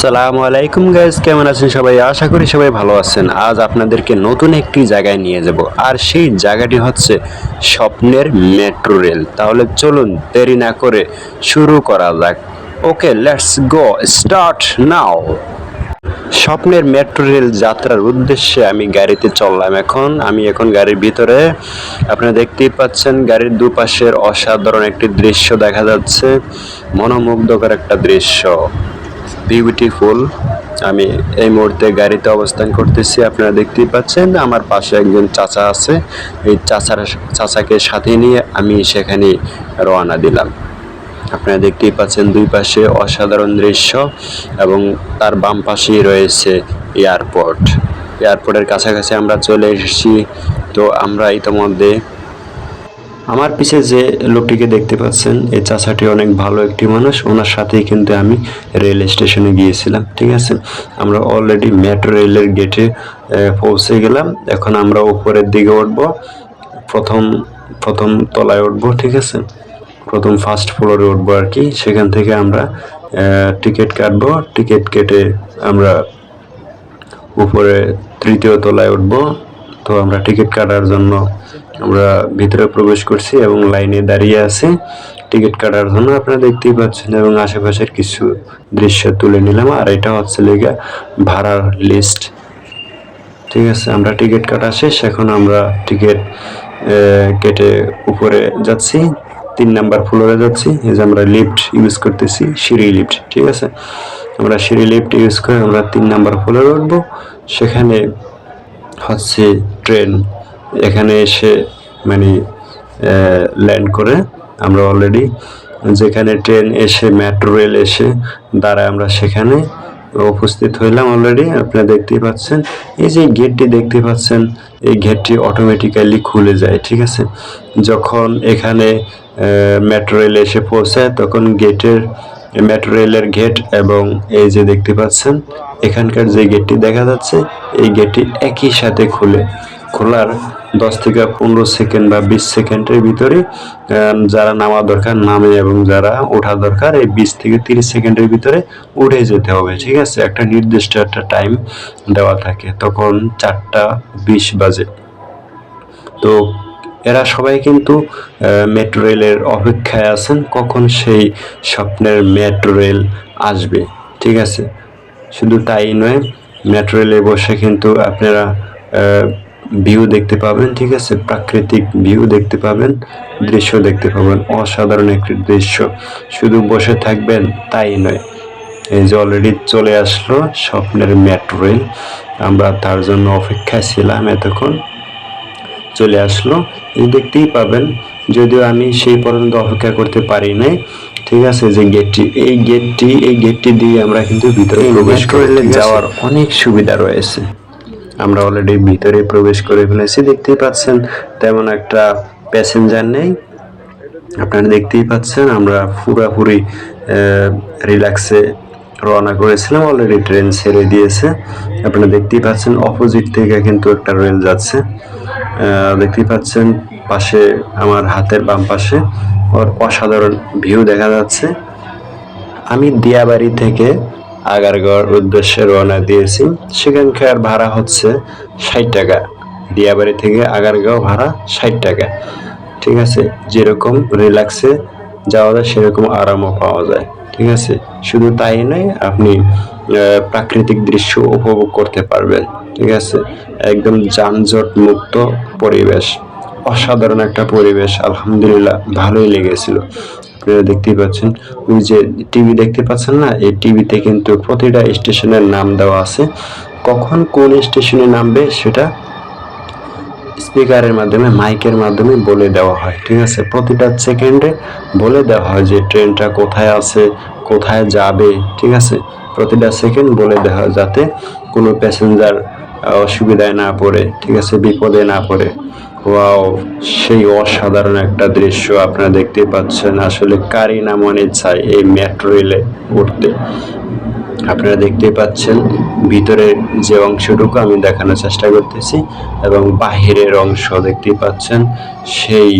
আসসালামু আলাইকুম গাইজ কেমন আছেন সবাই? আশা করি সবাই ভালো আছেন। আজ আপনাদেরকে নতুন একটি জায়গায় নিয়ে যাব। আর সেই জায়গাটি হচ্ছে স্বপ্নের মেট্রো রেল তাহলে চলুন দেরি না করে শুরু করা যাক। Okay let's go start now স্বপ্নের মেট্রো রেল যাত্রার উদ্দেশ্যে আমি গাড়িতে চললাম এখন। আমি এখন গাড়ির ভিতরে। আপনারা দেখতেই পাচ্ছেন, গাড়ির দুপাশের অসাধারণ একটি দৃশ্য দেখা যাচ্ছে। মনোমুগ্ধকর একটা দৃশ্য। বিউটিফুল আমি এই মুহূর্তে গাড়িতে অবস্থান করতেছি, আপনারা দেখতেই পাচ্ছেন। আমার পাশে একজন চাচা আছে। এই চাচার, চাচাকে সাথে নিয়ে আমি সেখানে রওনা দিলাম। আপনারা দেখতেই পাচ্ছেন দুই পাশে অসাধারণ দৃশ্য এবং তার বাম পাশেই রয়েছে এয়ারপোর্ট। এয়ারপোর্টের কাছাকাছি আমরা চলে এসেছি। তো আমরা ইতিমধ্যে আমার পিছে যে লোকটিকে দেখতে পাচ্ছেন এই চাচাটি অনেক ভালো একটি মানুষ। ওনার সাথেই কিন্তু আমি রেল স্টেশনে গিয়েছিলাম, ঠিক আছে? আমরা অলরেডি মেট্রো রেলের গেটে পৌঁছে গেলাম। এখন আমরা উপরের দিকে উঠব, প্রথম প্রথম তলায় উঠবো, ঠিক আছে? প্রথম ফার্স্ট ফ্লোরে উঠবো আর কি। সেখান থেকে আমরা টিকিট কাটবো। টিকিট কেটে আমরা উপরে তৃতীয় তলায় উঠব। তো আমরা টিকিট কাটার জন্য আমরা ভিতরে প্রবেশ করছি এবং লাইনে দাঁড়িয়ে আছি। টিকিট কাটার জন্য আপনারা দেখতেই পাচ্ছেন এবং আশেপাশের কিছু দৃশ্য তুলে নিলাম। আর এটা হচ্ছে লেগে ভাড়ার লিস্ট ঠিক আছে, আমরা টিকিট কাটা শেষ। এখন আমরা টিকিট কেটে উপরে যাচ্ছি। তিন নাম্বার ফ্লোরে যাচ্ছি। এই যে আমরা লিফট ইউজ করতেছি, সিঁড়ি লিফট ঠিক আছে? আমরা সিঁড়ি লিফট ইউজ করে আমরা তিন নাম্বার ফ্লোরে উঠবো। সেখানে হচ্ছে ট্রেন এখানে এসে মানে ল্যান্ড করে। আমরা অলরেডি যেখানে ট্রেন এসে মেট্রো রেল এসে দাঁড়ায় আমরা সেখানে উপস্থিত হইলাম অলরেডি আপনারা দেখতেই পাচ্ছেন, এই যে গেটটি দেখতে পাচ্ছেন, এই গেটটি অটোমেটিক্যালি খুলে যায়, ঠিক আছে? যখন এখানে মেট্রো রেল এসে পৌঁছায়, তখন গেটের মেট্রো রেলের গেট এবং এই যে দেখতে পাচ্ছেন, এখানকার যে গেটটি দেখা যাচ্ছে, এই গেটটি একই সাথে খুলে। খোলার দশ থেকে পনেরো সেকেন্ড বা বিশ সেকেন্ডের ভিতরে যারা নামা দরকার নামে এবং যারা ওঠা দরকার, এই বিশ থেকে তিরিশ সেকেন্ডের ভিতরে উঠে যেতে হবে, ঠিক আছে? একটা নির্দিষ্ট একটা টাইম দেওয়া থাকে, তখন চারটা বিশ বাজে। তো এরা সবাই কিন্তু মেট্রো রেলের অপেক্ষায় আছেন, কখন সেই স্বপ্নের মেট্রো রেল আসবে, ঠিক আছে? শুধু তাই নয় মেট্রো রেলে বসে কিন্তু আপনারা ভিউ দেখতে পাবেন, ঠিক আছে? প্রাকৃতিক ভিউ দেখতে পাবেন, দৃশ্য দেখতে পাবেন, অসাধারণ একটি দৃশ্য। শুধু বসে থাকবেন, তাই নয়। এই যে অলরেডি চলে আসলো স্বপ্নের মেট্রো রেল আমরা তার জন্য অপেক্ষায় ছিলাম এতক্ষণ। চলে আসলো। দেখতেই পাবেন যদিও আমি সেই পর্যন্ত অপেক্ষা করতে পারি নাই। ঠিক আছে যে গেটটি এই গেটটি এই গেটটি দিয়ে আমরা কিন্তু ভিতরে প্রবেশ করে যাওয়ার অনেক সুবিধা রয়েছে। আমরা অলরেডি ভিতরে প্রবেশ করে ফেলেছি দেখতেই পাচ্ছেন তেমন একটা প্যাসেঞ্জার নেই। আপনারা দেখতেই পাচ্ছেন আমরা পুরাপুরি রিল্যাক্সে রওনা করেছিলাম অলরেডি ট্রেন ছেড়ে দিয়েছে। আপনারা দেখতেই পাচ্ছেন অপোজিট থেকে কিন্তু একটা রেল যাচ্ছে। দেখতেই পাচ্ছেন, পাশে আমার হাতের বাম পাশে ওর অসাধারণ ভিউ দেখা যাচ্ছে। আমি দিয়াবাড়ি থেকে আগারগড় উদ্দেশ্যে রওনা দিয়েছি। সেখানকার ভাড়া হচ্ছে ষাট টাকা। দিয়াবাড়ি থেকে আগারগাঁও ভাড়া ষাট টাকা। ঠিক আছে, যেরকম রিল্যাক্সে যাওয়া যায়, সেরকম আরামও পাওয়া যায়। ঠিক আছে, শুধু তাই নয়, আপনি প্রাকৃতিক দৃশ্য উপভোগ করতে পারবেন। ঠিক আছে? একদম যানজট মুক্ত পরিবেশ, অসাধারণ একটা পরিবেশ, আলহামদুলিল্লাহ ভালোই লেগেছিল। আপনারা দেখতেই পাচ্ছেন, ওই যে টিভি দেখতে পাচ্ছেন না, এই টিভিতে কিন্তু প্রতিটা স্টেশনের নাম দেওয়া আছে। কখন কোন স্টেশনে নামবে সেটা স্পিকারের মাধ্যমে, মাইকের মাধ্যমে বলে দেওয়া হয়, ঠিক আছে? প্রতিটা সেকেন্ডে বলে দেওয়া হয় যে ট্রেনটা কোথায় আছে, কোথায় যাবে, ঠিক আছে? প্রতিটা সেকেন্ড বলে দেওয়া হয় যাতে কোনো প্যাসেঞ্জার অসুবিধায় না পড়ে, ঠিক আছে? বিপদে না পড়ে। ওয়াও, সেই অসাধারণ একটা দৃশ্য আপনারা দেখতে পাচ্ছেন। আসলে কারি না মনে চায় এই মেট্রো রেলে উঠতে। আপনারা দেখতেই পাচ্ছেন ভিতরের যে অংশটুকু আমি দেখানোর চেষ্টা করতেছি এবং বাহিরের অংশ দেখতে পাচ্ছেন, সেই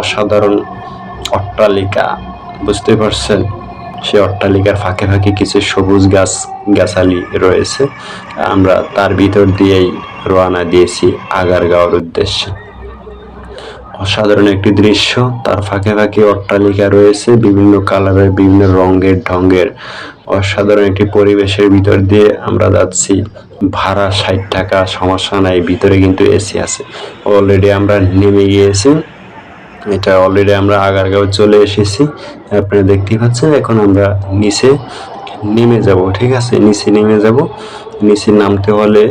অসাধারণ অট্টালিকা বুঝতে পারছেন? সে অট্টালিকার ফাঁকে ফাঁকে কিছু সবুজ গাছ, গাছালি রয়েছে। আমরা তার ভিতর দিয়েই রওনা দিয়েছি আগারগাঁওর উদ্দেশ্যে। অসাধারণ একটি দৃশ্য। তার ফাঁকে ফাঁকে অট্টালিকা রয়েছে, বিভিন্ন কালারের, বিভিন্ন রঙের, ঢঙ্গের। অসাধারণ একটি পরিবেশের ভিতর দিয়ে আমরা যাচ্ছি। ভাড়া ষাট টাকা, সমস্যা নাই, ভিতরে কিন্তু এসি আছে। অলরেডি আমরা নেমে গিয়েছি। এটা অলরেডি আমরা আগারগাঁও চলে এসেছি। আপনারা দেখতেই পাচ্ছেন, এখন আমরা নিচে নেমে যাব, ঠিক আছে? নিচে নেমে যাব। নিচে নামতে হলে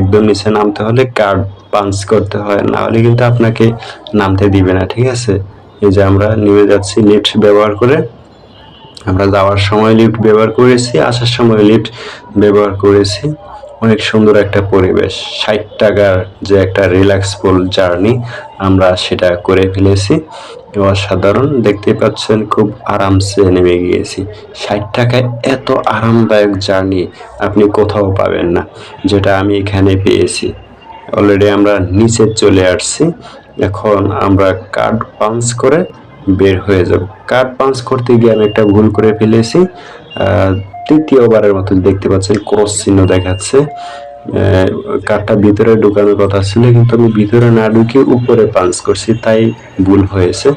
একদম নিচে নামতে হলে কার্ড পাঞ্চ করতে হয়, না হলে কিন্তু আপনাকে নামতে দিবে না, ঠিক আছে? এই যে আমরা নেমে যাচ্ছি লিফট ব্যবহার করে। আমরা যাওয়ার সময় লিফট ব্যবহার করেছি, আসার সময় লিফট ব্যবহার করেছি। অনেক সুন্দর একটা পরিবেশ। ষাট টাকার যে একটা রিল্যাক্সফুল জার্নি আমরা সেটা করে ফেলেছি। অসাধারণ। দেখতে পাচ্ছেন, খুব আরামসে নেমে গিয়েছি। ষাট টাকায় এত আরামদায়ক জার্নি আপনি কোথাও পাবেন না, যেটা আমি এখানে পেয়েছি। অলরেডি আমরা নিচে চলে আসছি। এখন আমরা কার্ড পাঞ্চ করে বের হয়ে যাব। কার্ড পাঞ্চ করতে গিয়ে আমি একটা ভুল করে ফেলেছি। তৃতীয়বারের মতো দেখতে পাচ্ছেন ক্রস চিহ্ন দেখাচ্ছে। কার্ডটা ভিতরে ঢুকানোর কথা ছিল, কিন্তু আমি ভিতরে না ঢুকে উপরে পাঞ্চ করছি, তাই ভুল হয়েছে।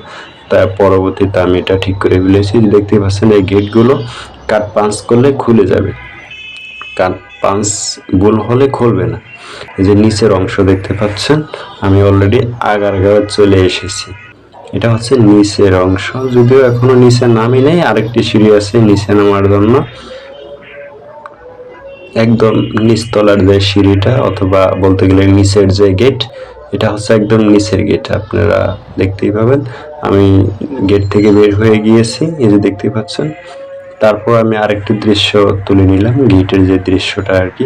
তাই পরবর্তীতে আমি এটা ঠিক করে ফেলেছি। দেখতে পাচ্ছেন এই গেটগুলো কার্ড পাঞ্চ করলে খুলে যাবে। কান পাঞ্চ ভুল হলে খুলবে না। এই যে নিচের অংশ দেখতে পাচ্ছেন, আমি অলরেডি আগারগাঁও চলে এসেছি। এটা হচ্ছে নিচের অংশ। যদিও এখনও নিচে নামি নেই, আরেকটি সিঁড়ি আছে নিচে নামার জন্য। একদম নিচতলার যে সিঁড়িটা, অথবা বলতে গেলে নিচের যে গেট এটা হচ্ছে একদম নিচের গেট আপনারা দেখতেই পাবেন। আমি গেট থেকে বের হয়ে গিয়েছি, এই যে দেখতেই পাচ্ছেন। তারপর আমি আরেকটি দৃশ্য তুলে নিলাম গেটের যে দৃশ্যটা আর কি।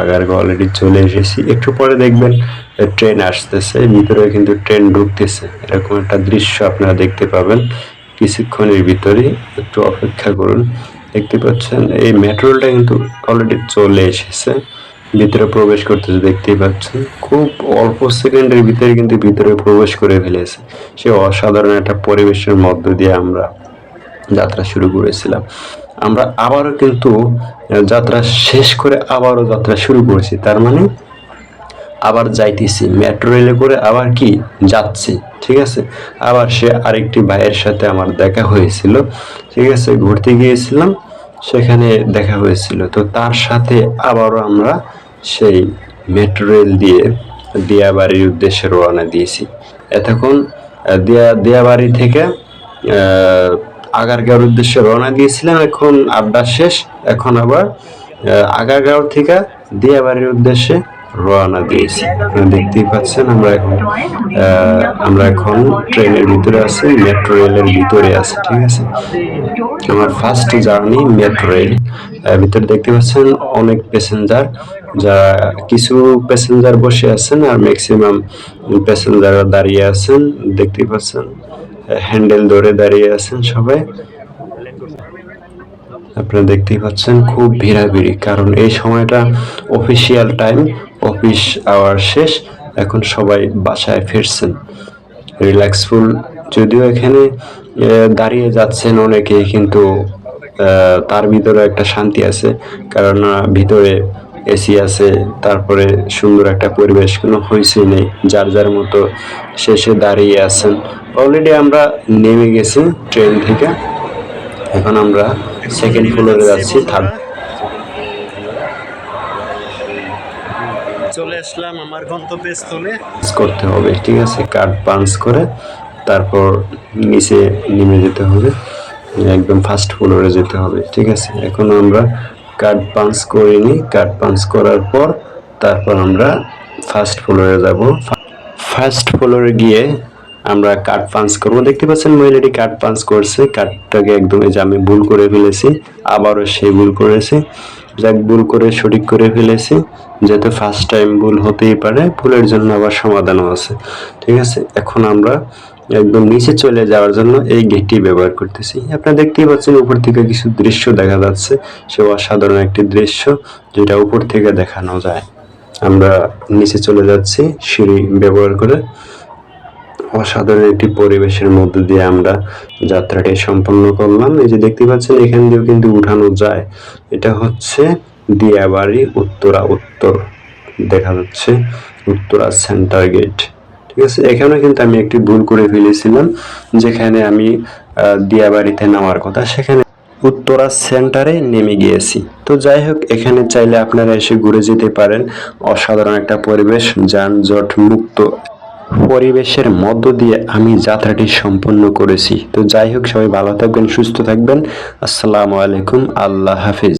আগারগাঁও অলরেডি চলে এসেছি। একটু পরে দেখবেন ট্রেন আসতেছে, ভিতরে কিন্তু ট্রেন ঢুকতেছে। এরকম একটা দৃশ্য আপনারা দেখতে পাবেন। কিছুক্ষণের ভিতরে একটু অপেক্ষা করুন। দেখতে পাচ্ছেন, এই মেট্রোলটা কিন্তু অলরেডি চলে এসেছে। ভিতরে প্রবেশ করতেছে, দেখতেই পাচ্ছেন। খুব অল্প সেকেন্ডের ভিতরে কিন্তু ভিতরে প্রবেশ করে ফেলেছে। সে অসাধারণ একটা পরিবেশের মধ্য দিয়ে আমরা যাত্রা শুরু করেছিলাম। আমরা আবারও কিন্তু যাত্রা শেষ করে আবারও যাত্রা শুরু করেছি। তার মানে আবার যাইতেছি। মেট্রো রেলে করে আবার কি? যাচ্ছি, ঠিক আছে? আবার সে আরেকটি ভাইয়ের সাথে আমার দেখা হয়েছিল, ঠিক আছে? ঘুরতে গিয়েছিলাম, সেখানে দেখা হয়েছিল। তো তার সাথে আবারও আমরা সেই মেট্রো রেল দিয়ে দিয়াবাড়ির উদ্দেশ্যে রওনা দিয়েছি। এতক্ষণ দিয়া, দিয়াবাড়ি থেকে আগারগাঁওর উদ্দেশ্যে রওনা দিয়েছিলাম। এখন আড্ডা শেষ। এখন আবার আগারগাঁও থেকে দিয়াবাড়ির উদ্দেশ্যে রওনা দিয়েছি। দেখতেই পাচ্ছেন, আমরা এখন আমরা এখন ট্রেনের ভিতরে আছি, মেট্রো রেলের ভিতরে আছি, ঠিক আছে? আমার ফার্স্ট জার্নি মেট্রো রেল। ভিতরে দেখতে পাচ্ছেন অনেক প্যাসেঞ্জার যারা কিছু প্যাসেঞ্জার বসে আছেন আর ম্যাক্সিমাম প্যাসেঞ্জার দাঁড়িয়ে আছেন। দেখতেই পাচ্ছেন হ্যান্ডেল ধরে দাঁড়িয়ে আছেন সবাই। আপনারা দেখতেই পাচ্ছেন খুব ভিড়াভিড়ি, কারণ এই সময়টা অফিসিয়াল টাইম অফিস আওয়ার শেষ, এখন সবাই বাসায় ফিরছেন। রিল্যাক্সফুল, যদিও এখানে দাঁড়িয়ে যাচ্ছেন অনেকেই, কিন্তু তার ভিতরে একটা শান্তি আছে, কারণ ভিতরে এসি আছে, তারপরে সুন্দর একটা পরিবেশ, কোনো হয়েছে নেই, যার যার মতো শেষে দাঁড়িয়ে আছেন। অলরেডি আমরা নেমে গেছি ট্রেন থেকে, এখন আমরা সেকেন্ড ফ্লোরে যাচ্ছি থার্ড চলে আসলাম আমার গন্তব্যস্থলে করতে হবে, ঠিক আছে? কার্ড পাঞ্চ করে তারপর নিচে নেমে যেতে হবে, একদম ফার্স্ট ফ্লোরে যেতে হবে, ঠিক আছে? এখন আমরা কার্ড পাঞ্চ করিনি কার্ড পাঞ্চ করার পর তারপর আমরা ফার্স্ট ফ্লোরে যাব। ফার্স্ট ফ্লোরে গিয়ে আমরা কার্ড পাঞ্চ করব। দেখতে পাচ্ছেন, মহিলাটি কার্ড পাঞ্চ করছে। কার্ডটাকে একদম এই যে আমি ভুল করে ফেলেছি, আবারও সে ভুল করেছি। যাক, ভুল করে, সঠিক করে ফেলেছি। যেহেতু ফার্স্ট টাইম ভুল হতেই পারে, ভুলের জন্য আবার সমাধানও আছে। ঠিক আছে? এখন আমরা একদম নিচে চলে যাওয়ার জন্য এই গেটটি ব্যবহার করতেছি। আপনারা দেখতেই পাচ্ছেন, উপর থেকে কিছু দৃশ্য দেখা যাচ্ছে। সে অসাধারণ একটি দৃশ্য, যেটা উপর থেকে দেখানো যায়। আমরা নিচে চলে যাচ্ছি, সিঁড়ি ব্যবহার করে। অসাধারণ একটি পরিবেশের মধ্য দিয়ে আমরা যাত্রাটি সম্পন্ন করলাম। এই যে দেখতে পাচ্ছেন, এখান দিয়েও কিন্তু উঠানো যায়। এটা হচ্ছে দিয়াবাড়ি উত্তরা উত্তর। দেখা যাচ্ছে উত্তরা সেন্টার গেট। ঠিক আছে এখানে কিন্তু আমি একটি ভুল করে ফেলেছিলাম, যেখানে আমি দিয়াবাড়িতে নামার কথা। সেখানে উত্তরা সেন্টারে নেমে গিয়েছি। তো যাই হোক, এখানে চাইলে আপনারা এসে ঘুরে যেতে পারেন। অসাধারণ একটা পরিবেশ, যানজট মুক্ত। পরিবেশের মধ্য দিয়ে আমি যাত্রাটি সম্পন্ন করেছি। তো যাই হোক, সবাই ভালো থাকবেন, সুস্থ থাকবেন। আসসালামু আলাইকুম, আল্লাহ হাফিজ।